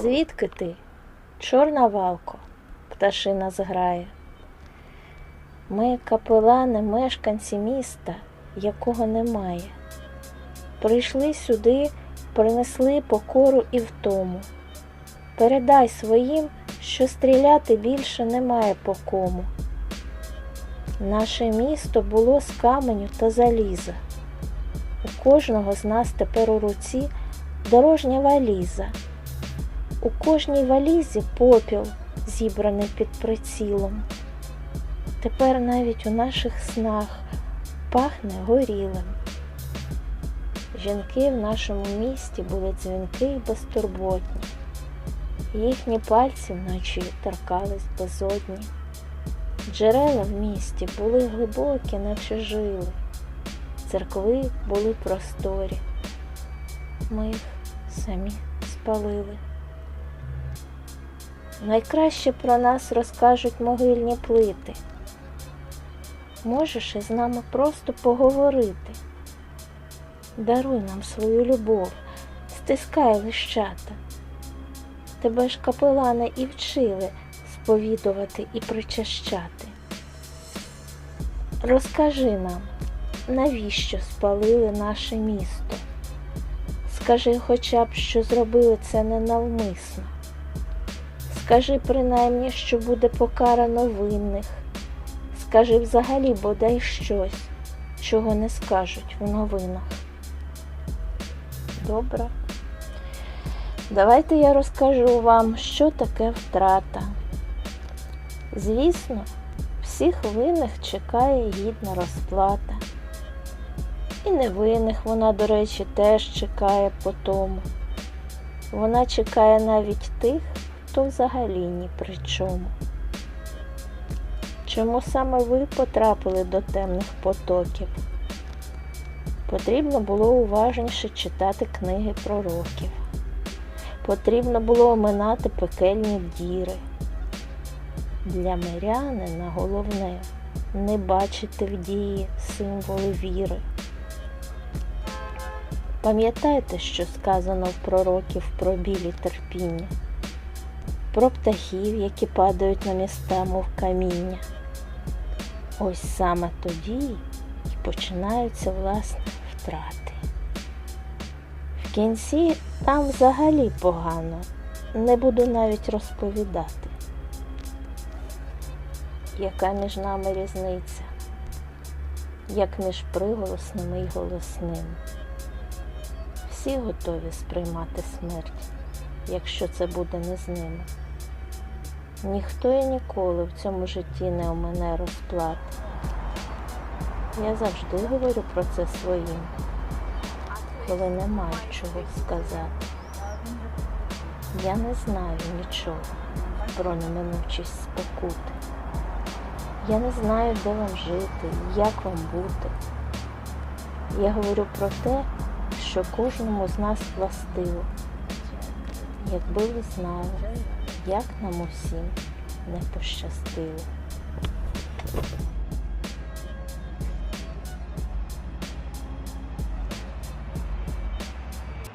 Звідки ти? Чорна валко, пташина зграє. Ми капелани, мешканці міста, якого немає. Прийшли сюди, принесли покору і втому. Передай своїм, що стріляти більше немає по кому. Наше місто було з каменю та заліза. У кожного з нас тепер у руці дорожня валіза. У кожній валізі попіл, зібраний під прицілом. Тепер навіть у наших снах пахне горілим. Жінки в нашому місті були дзвінки й безтурботні. Їхні пальці вночі торкались безодні. Джерела в місті були глибокі, наче жили, церкви були просторі. Ми їх самі спалили. Найкраще про нас розкажуть могильні плити. Можеш із нами просто поговорити. Даруй нам свою любов, стискай лищата. Тебе ж капелани і вчили сповідувати і причащати. Розкажи нам, навіщо спалили наше місто? Скажи хоча б, що зробили це ненавмисно. Скажи принаймні, що буде покарано винних. Скажи взагалі бодай щось, чого не скажуть в новинах. Добре. Давайте я розкажу вам, що таке втрата. Звісно, всіх винних чекає гідна розплата. І невинних вона, до речі, теж чекає по тому. Вона чекає навіть тих, хто взагалі ні при чому. Чому саме ви потрапили до темних потоків? Потрібно було уважніше читати книги пророків. Потрібно було оминати пекельні діри. Для мирянина головне не бачити в дії символи віри. Пам'ятайте, що сказано в пророків про білі терпіння, про птахів, які падають на міста, мов каміння. Ось саме тоді і починаються власне втрати. В кінці там взагалі погано, не буду навіть розповідати, яка між нами різниця, як між приголосним і голосним. Всі готові сприймати смерть, якщо це буде не з ними. Ніхто і ніколи в цьому житті не омине розплати. Я завжди говорю про це своїм, коли не маю чого сказати. Я не знаю нічого про неминучість спокути. Я не знаю, де вам жити, як вам бути. Я говорю про те, що кожному з нас властиво. Якби ви знали, як нам усім не пощастило.